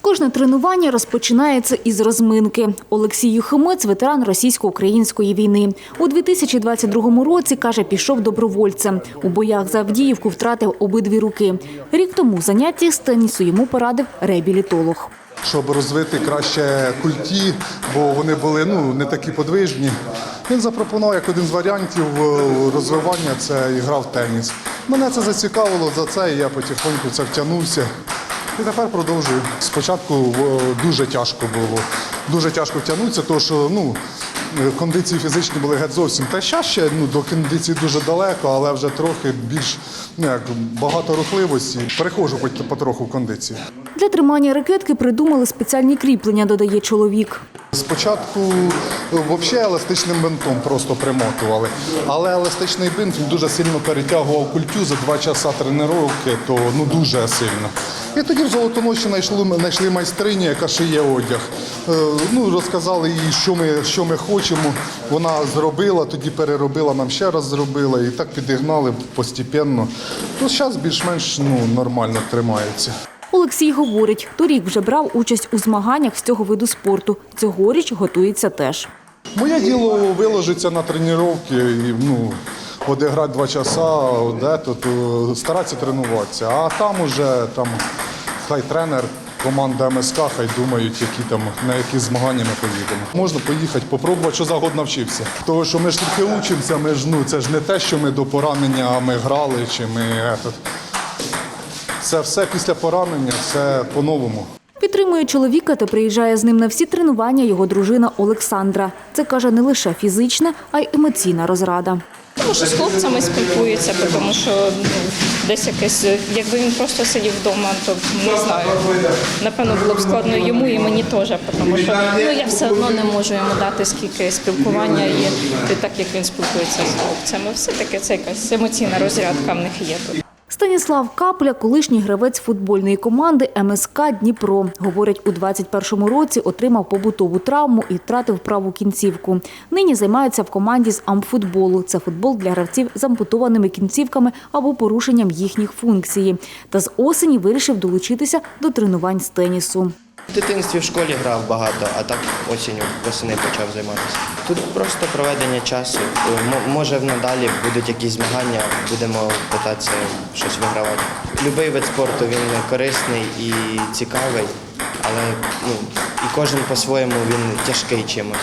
Кожне тренування розпочинається із розминки. Олексій Юхимець – ветеран російсько-української війни. У 2022 році, каже, пішов добровольцем. У боях за Авдіївку втратив обидві руки. Рік тому заняття з тенісу йому порадив реабілітолог. щоб розвити краще культі, бо вони були ну, не такі подвижні. Він запропонував як один з варіантів е, розвивання це і грав в теніс. Мене це зацікавило за це, я потихоньку це втягнувся. І тепер продовжую. Спочатку е, дуже тяжко було. Дуже тяжко втягнутися, тому що ну, е, кондиції фізичні були геть зовсім. Та ще ще ну, до кондиції дуже далеко, але вже трохи більш ну, як, багато рухливості. Переходжу пот- потроху в кондиції. Для тримання ракетки придумали спеціальні кріплення, додає чоловік. Спочатку взагалі еластичним бинтом просто примотували, але еластичний бинт дуже сильно перетягував культю за два часа тренування, то ну дуже сильно. І тоді в Золотоноші знайшли, знайшли майстрині, яка шиє одяг. Е, Ну, розказали їй, що ми, що ми хочемо. Вона зробила, тоді переробила, нам ще раз зробила і так підігнали постепенно. То зараз більш-менш ну, нормально тримається. Олексій говорить, торік вже брав участь у змаганнях з цього виду спорту. Цьогоріч готується теж. Моє діло виложиться на тренування і ну, одіграти два часа, де то, то старатися тренуватися. А там уже там, хай тренер, команда МСК, хай думають, які там, на які змагання ми поїдемо. Можна поїхати, попробувати, що загодно навчився. Того, що ми ж тільки учимося, ми ж, ну, це ж не те, що ми до поранення ми грали чи ми. Етот. Це все після поранення, це по-новому. Підтримує чоловіка та приїжджає з ним на всі тренування його дружина Олександра. Це каже не лише фізична, а й емоційна розрада. Тому що з хлопцями спілкується, тому що ну, десь якесь, якби він просто сидів вдома, то не знаю. Напевно, було б складно йому і мені теж, тому що ну, я все одно не можу йому дати скільки спілкування є, і так як він спілкується з хлопцями. Все-таки це якась емоційна розрядка в них є тут. Станіслав Капля, колишній гравець футбольної команди МСК Дніпро. Говорить, у 21-му році отримав побутову травму і втратив праву кінцівку. Нині займається в команді з амфутболу. Це футбол для гравців з ампутованими кінцівками або порушенням їхніх функцій. Та з осені вирішив долучитися до тренувань з тенісу. В дитинстві в школі грав багато, а так осінню восени почав займатися. Тут просто проведення часу. М- Може надалі будуть якісь змагання, будемо питатися щось вигравати. Любий вид спорту він корисний і цікавий, але ну, і кожен по-своєму він тяжкий чимось.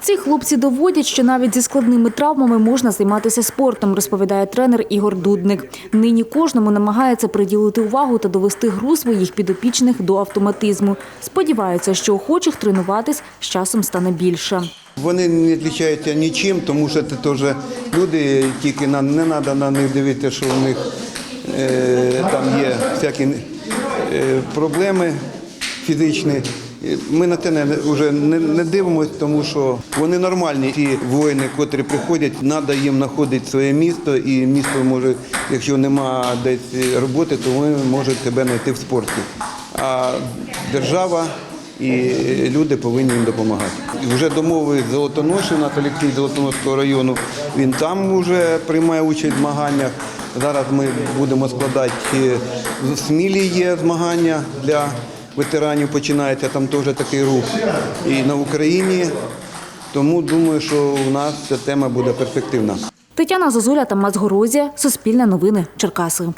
Ці хлопці доводять, що навіть зі складними травмами можна займатися спортом, розповідає тренер Ігор Дудник. Нині кожному намагається приділити увагу та довести гру своїх підопічних до автоматизму. Сподіваються, що охочих тренуватись з часом стане більше. Вони не відрізняються нічим, тому що це теж люди, тільки не треба на них дивитися, що у них е, там є всякі е, проблеми фізичні. Ми на те не, вже не, не дивимося, тому що вони нормальні. Ті воїни, котрі приходять, треба їм знаходити своє місто, і місто може, якщо нема десь роботи, то вони можуть себе знайти в спорті. А держава і люди повинні їм допомагати. Вже домовив Золотоноші, у нас Олексій Золотоношського району. Він там вже приймає участь в змаганнях. Зараз ми будемо складати е, в Смілі є змагання для ветеранів. Починається там теж такий рух. І на Україні. Тому думаю, що у нас ця тема буде перспективна. Тетяна Зозуля та Мацгорозія. Суспільне новини. Черкаси.